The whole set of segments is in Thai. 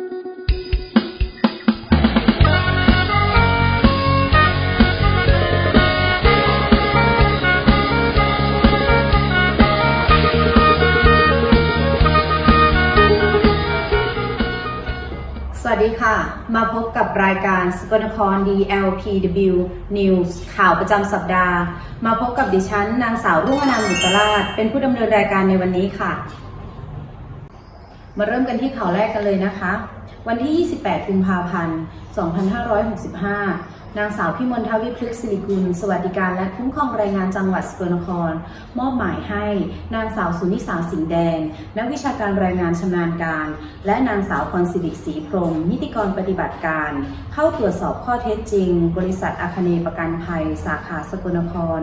สวัสดีค่ะ มาพบกับรายการสกลนคร DLPW News ข่าวประจำสัปดาห์ มาพบกับดิฉัน นางสาวรุ่งอนันต์มุตราชเป็นผู้ดำเนินรายการในวันนี้ค่ะ มาเริ่มกันที่ข่าวแรกกันเลยนะคะ วันที่ 28 กุมภาพันธ์ 2565 นางสาวพิมลทวิพฤกษิริกุล สวัสดิการและคุ้มครองแรงงานจังหวัดสกลนคร มอบหมายให้นางสาวสุนิสาสิงห์แดง นักวิชาการแรงงานชำนาญการ และนางสาวพรสิริศรีพรหมนิติกรปฏิบัติการ เข้าตรวจสอบข้อเท็จจริง บริษัทอาคเนประกันภัย สาขาสกลนคร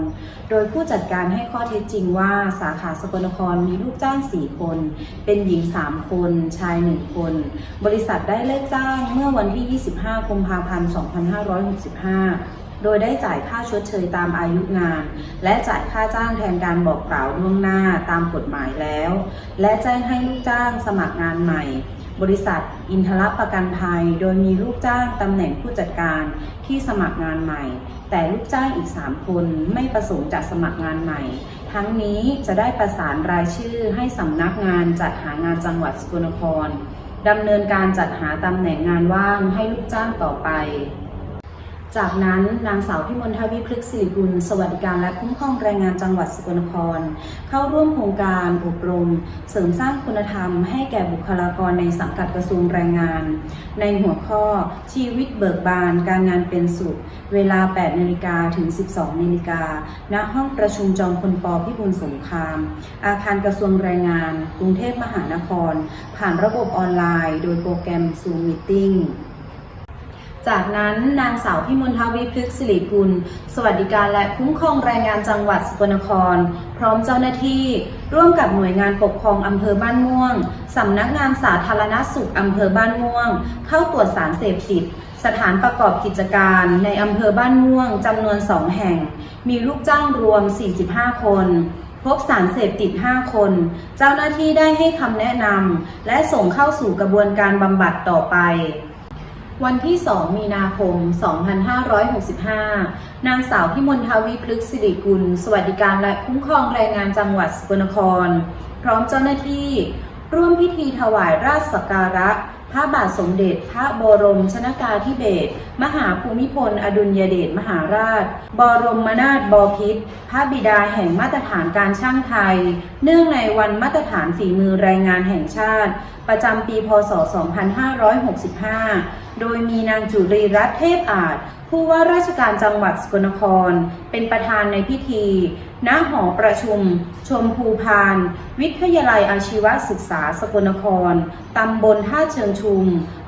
โดยผู้จัดการให้ข้อเท็จจริงว่าสาขาสกลนครมีลูกจ้าง 4 คน เป็นหญิง 3 คน ชาย 1 คน บริษัทได้เลิกจ้างเมื่อวันที่ 25 กุมภาพันธ์ 2565โดยได้จ่ายค่าชดเชยตามอายุงาน และจ่ายค่าจ้างแทนการบอกกล่าวล่วงหน้าตามกฎหมายแล้ว และแจ้งให้ลูกจ้างสมัครงานใหม่ บริษัท อินทรประกันภัย โดยมีลูกจ้างตำแหน่งผู้จัดการที่สมัครงานใหม่ แต่ลูกจ้างอีก 3 คนไม่ประสงค์จะสมัครงานใหม่ ทั้งนี้จะได้ประสานรายชื่อให้สำนักงานจัดหางานจังหวัดสกลนครดำเนินการจัดหาตำแหน่งงานว่างให้ลูกจ้างต่อไป จากนั้นนางสาวพิมลทวีพฤกษ์สิริกุลสวัสดิการและคุ้มครองแรงงานจังหวัดสกลนคร เข้าร่วมโครงการอบรม เสริมสร้างคุณธรรมให้แก่บุคลากรในสังกัดกระทรวงแรงงาน ในหัวข้อชีวิตเบิกบาน การงานเป็นสุข เวลา 8นาฬิกาถึง 12นาฬิกาณห้องประชุมจอมพลปพิบูลสงคราม อาคารกระทรวงแรงงาน กรุงเทพมหานคร ผ่านระบบออนไลน์ โดยโปรแกรม Zoom Meeting จากนั้นนางสาวพิมลทวีพฤกษ์สิริกุล สวัสดิการและคุ้มครองแรงงานจังหวัดสกลนคร พร้อมเจ้าหน้าที่ ร่วมกับหน่วยงานปกครองอำเภอบ้านม่วง สำนักงานสาธารณสุขอำเภอบ้านม่วง เข้าตรวจสารเสพติด สถานประกอบกิจการในอำเภอบ้านม่วงจำนวน 2 แห่ง มีลูกจ้างรวม 45 คนพบสารเสพติด 5 คน เจ้าหน้าที่ได้ให้คำแนะนำ และส่งเข้าสู่กระบวนการบำบัดต่อไป วันที่ 2 มีนาคม 2565 นางสาวพิมลทวีพลึกสิริกุล สวัสดิการและคุ้มครองแรงงานจังหวัดสกลนคร พร้อมเจ้าหน้าที่ ร่วมพิธีถวายราชสักการะ พระบาทสมเด็จ พระบรมชนากาธิเบศรมหาภูมิพล อดุลยเดชมหาราช บรมนาถบพิตรพระบิดาแห่งมาตรฐานการช่างไทย เนื่องในวันมาตรฐานฝีมือแรงงานแห่งชาติ ประจำปีพศ 2565 โดยมีนางจุรีรัตน์เทพอาจ ผู้ว่าราชการจังหวัดสกลนคร เป็นประธานในพิธี ณหอประชุม ชมพูพาน วิทยาลัยอาชีวศึกษาสกลนคร ตำบลท่าเชิงชุม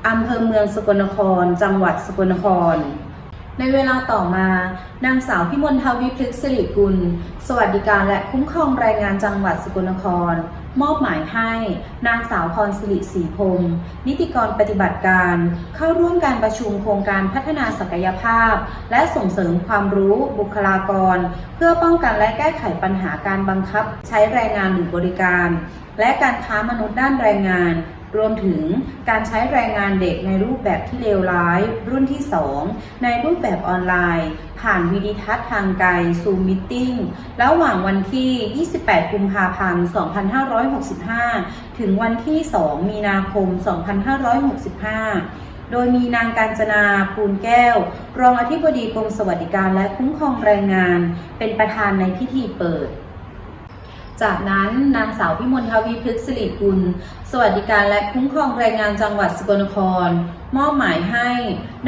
อำเภอเมืองสกลนคร จังหวัดสกลนคร ในเวลาต่อมา นางสาวพิมลทวีพฤกษ์สิริกุล สวัสดิการและคุ้มครองแรงงานจังหวัดสกลนคร มอบหมายให้ นางสาวพรสิริศรีพรหมนิติกรปฏิบัติการ เข้าร่วมการประชุมโครงการพัฒนาศักยภาพ และส่งเสริมความรู้บุคลากร เพื่อป้องกันและแก้ไขปัญหาการบังคับ ใช้แรงงานหรือบริการ และการค้ามนุษย์ด้านแรงงาน รวมถึงการใช้แรงงานเด็กในรูปแบบที่เลวร้าย รุ่นที่ 2 ในรูปแบบออนไลน์ ผ่านวิดีทัศน์ทางไกลซูมมิทติ้งระหว่างวันที่ 28 กุมภาพันธ์ 2565 ถึงวันที่ 2 มีนาคม 2565โดยมีนางการจนาภูลแก้ว รองอธิบดีกรมสวัสดิการและคุ้มครองแรงงาน เป็นประธานในพิธีเปิด จากนั้นนางสาวพิมลทวีพฤกษ์สิริกุล สวัสดิการและคุ้มครองแรงงานจังหวัดสกลนคร มอบหมายให้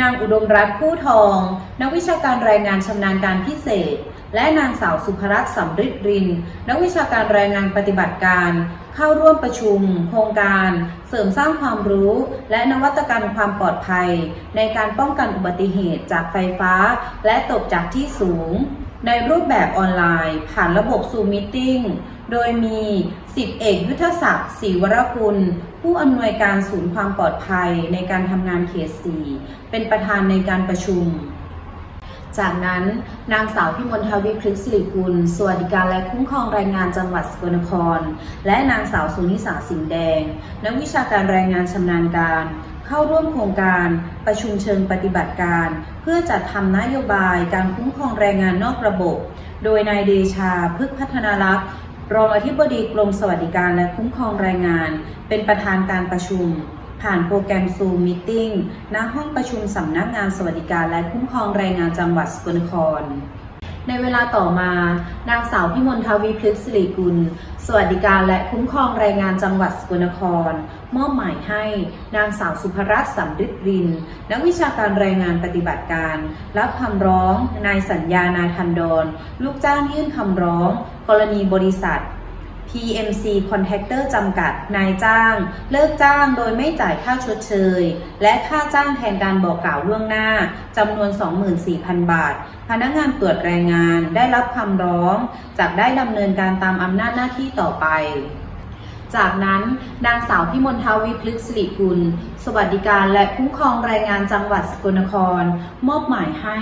นางอุดมรัตน์ผู้ทอง นักวิชาการแรงงานชำนาญการพิเศษ และนางสาวสุภรัตน์สำริดริน นักวิชาการแรงงานปฏิบัติการ เข้าร่วมประชุม โครงการ เสริมสร้างความรู้ และนวัตกรรมความปลอดภัย ในการป้องกันอุบัติเหตุจากไฟฟ้า และตกจากที่สูงในรูปแบบออนไลน์ ผ่านระบบซูมมิทติ้ง โดยมีสิบเอกยุทธศักดิ์ศรีวรกุล ผู้อำนวยการศูนย์ความปลอดภัยในการทำงานเขต4เป็นประธานในการประชุม จากนั้นนางสาวพิมลทวีพฤกษ์สิริกุล สวัสดิการและคุ้มครองแรงงานจังหวัดสกลนคร และนางสาวสุนิสาสิงห์แดง นักวิชาการแรงงานชำนาญการเข้าร่วมโครงการประชุมเชิงปฏิบัติการ เพื่อจัดทำนโยบายการคุ้มครองแรงงานนอกระบบ โดยนายเดชา พึกษพัฒนารักษ์ รองอธิบดีกรมสวัสดิการและคุ้มครองแรงงาน เป็นประธานการประชุม ผ่านโปรแกรม Zoom Meeting ณห้องประชุมสำนักงานสวัสดิการและคุ้มครองแรงงานจังหวัดสกลนคร ในเวลาต่อมา นางสาวพิมลทวีพฤกษ์สิริกุล สวัสดิการและคุ้มครองแรงงานจังหวัดสกลนคร มอบหมายให้นางสาวสุภรัตน์สัมฤทธิ์ริน นักวิชาการแรงงานปฏิบัติการ รับคำร้อง นายสัญญานาทันดร ลูกจ้างยื่นคำร้อง กรณีบริษัท PMC Contractor จำกัด นายจ้าง เลิกจ้างโดยไม่จ่ายค่าชดเชย และค่าจ้างแทนการบอกกล่าวล่วงหน้าจำนวน 24,000 บาท พนักงานตรวจแรงงานได้รับคำร้องจากได้ดำเนินการตามอำนาจหน้าที่ต่อไป จากนั้นนางสาวพิมลทาวิพลึกสิริกุล สวัสดิการและคุ้มครองแรงงานจังหวัดสกลนคร มอบหมายให้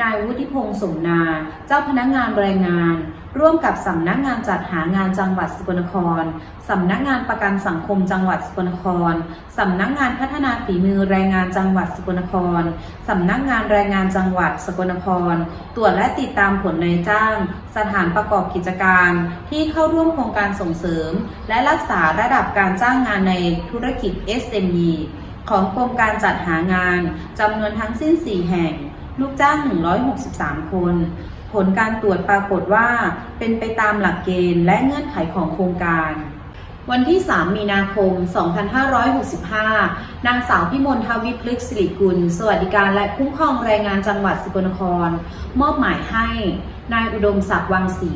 นายวุฒิพงษ์สมนา เจ้าพนักงานแรงงาน ร่วมกับสำนักงานจัดหางานจังหวัดสกลนคร สำนักงานประกันสังคมจังหวัดสกลนคร สำนักงานพัฒนาฝีมือแรงงานจังหวัดสกลนคร สำนักงานแรงงานจังหวัดสกลนคร ตรวจและติดตามผลนายจ้าง สถานประกอบกิจการ ที่เข้าร่วมโครงการส่งเสริม และรักษาระดับการจ้างงานในธุรกิจ SME ของกรมการจัดหางานจำนวนทั้งสิ้น 4 แห่ง ลูกจ้าง 163 คน ผลการตรวจปรากฏว่า เป็นไปตามหลักเกณฑ์และเงื่อนไขของโครงการ วันที่ 3 มีนาคม 2565 นางสาวพิมลทวิพลึกสิริกุล สวัสดิการและคุ้มครองแรงงานจังหวัดสกลนคร มอบหมายให้ นายอุดมศักดิ์วังศรี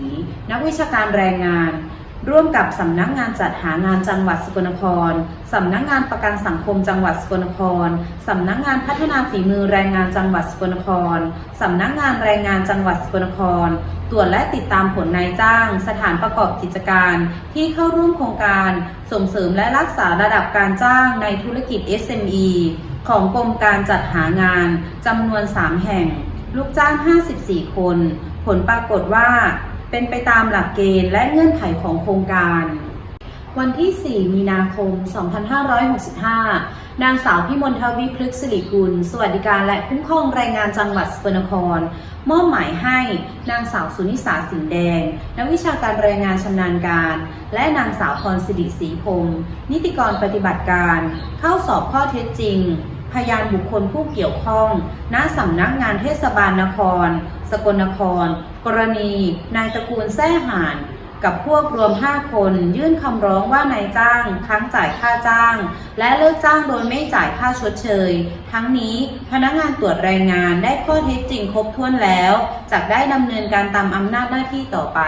นักวิชาการแรงงาน ร่วมกับสำนักงานจัดหางานจังหวัดสกลนคร สำนักงานประกันสังคมจังหวัดสกลนคร สำนักงานพัฒนาฝีมือแรงงานจังหวัดสกลนคร สำนักงานแรงงานจังหวัดสกลนคร ตรวจและติดตามผลนายจ้าง สถานประกอบกิจการ ที่เข้าร่วมโครงการ ส่งเสริมและรักษาระดับการจ้างในธุรกิจ SME ของกรมการจัดหางานจำนวน 3 แห่ง ลูกจ้าง 54 คน ผลปรากฏว่า เป็นไปตามหลักเกณฑ์และเงื่อนไขของโครงการ วันที่ 4 มีนาคม 2565 นางสาวพิมลทวีพฤกษ์สิริกุล สวัสดิการและคุ้มครองแรงงานจังหวัดสกลนคร มอบหมายให้นางสาวสุนิสาสิงแดง นักวิชาการแรงงานชำนาญการ และนางสาวพรสิริศรีพงศ์นิติกรปฏิบัติการ เข้าสอบข้อเท็จจริง พยานบุคคลผู้เกี่ยวข้อง ณสำนักงานเทศบาลนคร สกลนคร กรณี นายตระกูลแท้หานกับพวกรวม 5 คน ยื่นคำร้องว่านายจ้างค้งจ่ายค่าจ้าง และเลิกจ้างโดยไม่จ่ายค่าชดเชย ทั้งนี้พนักงานตรวจแรงงานได้ข้อเท็จจริงครบถ้วนแล้วจะได้ดำเนินการตามอำนาจหน้าที่ต่อไป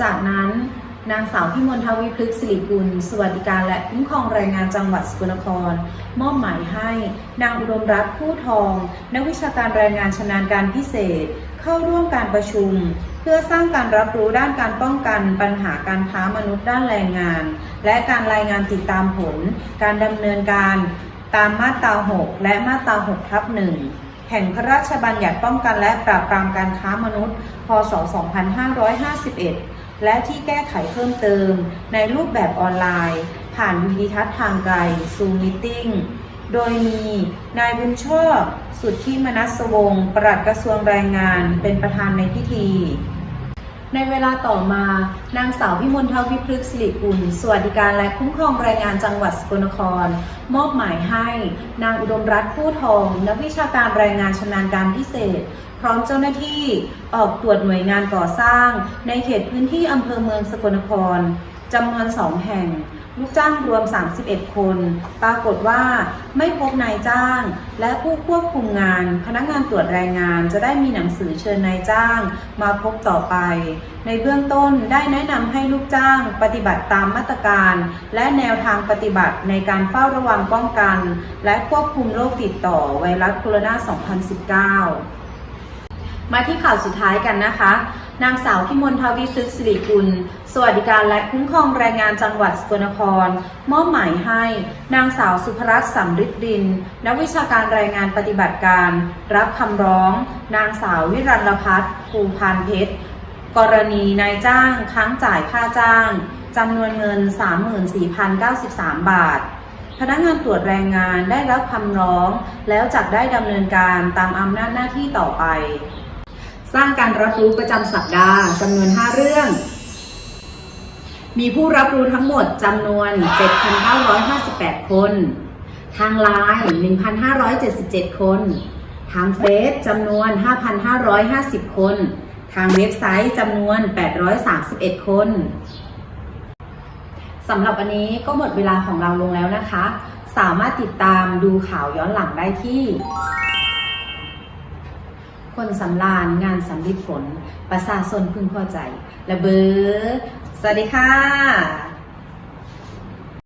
จากนั้น นางสาวพิมลทวีพฤกษ์สิริกุล สวัสดิการและคุ้มครองแรงงานจังหวัดสกลนคร มอบหมายให้ นางอุดมรัตน์ผู้ทอง นักวิชาการแรงงานชำนาญการพิเศษ เข้าร่วมการประชุม เพื่อสร้างการรับรู้ด้านการป้องกันปัญหาการค้ามนุษย์ด้านแรงงาน และการรายงานติดตามผล การดำเนินการตามมาตรา 6 และมาตรา6ทับ1แห่งพระราชบัญญัติป้องกันและปราบปรามการค้ามนุษย์ พศ 2551 และที่แก้ไขเพิ่มเติมในรูปแบบออนไลน์ ผ่านวิดีทัศน์ทางไกล Zoom Meeting โดยมีนายบุญชอบสุดที่มนัสวงศ์ปลัดกระทรวงแรงงานเป็นประธานในพิธี ในเวลาต่อมา นางสาวพิมลทวิพฤกษ์สิริกุล สวัสดิการและคุ้มครองแรงงานจังหวัดสกลนคร มอบหมายให้ นางอุดมรัตน์ผู้ทอง นักวิชาการแรงงานชำนาญการพิเศษ พร้อมเจ้าหน้าที่ออกตรวจหน่วยงานก่อสร้าง ในเขตพื้นที่อำเภอเมืองสกลนครจำนวนสองแห่ง ลูกจ้างรวม 31 คน ปรากฏว่าไม่พบนายจ้าง และผู้ควบคุมงาน พนักงานตรวจแรงงานจะได้มีหนังสือเชิญนายจ้าง มาพบต่อไป ในเบื้องต้นได้แนะนำให้ลูกจ้างปฏิบัติตามมาตรการ และแนวทางปฏิบัติในการเฝ้าระวังป้องกัน และควบคุมโรคติดต่อไวรัสโคโรนา 2019 มาที่ข่าวสุดท้ายกันนะคะ นางสาวพิมลทวีพฤกษ์สิริกุล สวัสดิการและคุ้มครองแรงงานจังหวัดสกลนคร มอบหมายให้ นางสาวสุภรัตน์สัมฤทธิ์ดิน นักวิชาการแรงงานปฏิบัติการ รับคำร้อง นางสาววิรันลพัฒน์ภูพานเพชร กรณีนายจ้างค้างจ่ายค่าจ้างจำนวนเงิน 34,093 บาทพนักงานตรวจแรงงานได้รับคำร้อง แล้วจักได้ดำเนินการตามอำนาจหน้าที่ต่อไป ร้างการรับรู้ประจำสัปดาห์จำนวน 5 เรื่อง มีผู้รับรู้ทั้งหมดจำนวน 7,958 คน ทางไลน์1,577 คน ทางเฟซจำนวน 5,550 คน ทางเว็บไซต์จำนวน 831 คนสำหรับวันนี้ก็หมดเวลาของเราลงแล้วนะคะ สามารถติดตามดูข่าวย้อนหลังได้ที่ คนสำรานงานสำลิดผล ประสาสนพึงพอใจ ระเบอสวัสดีค่ะ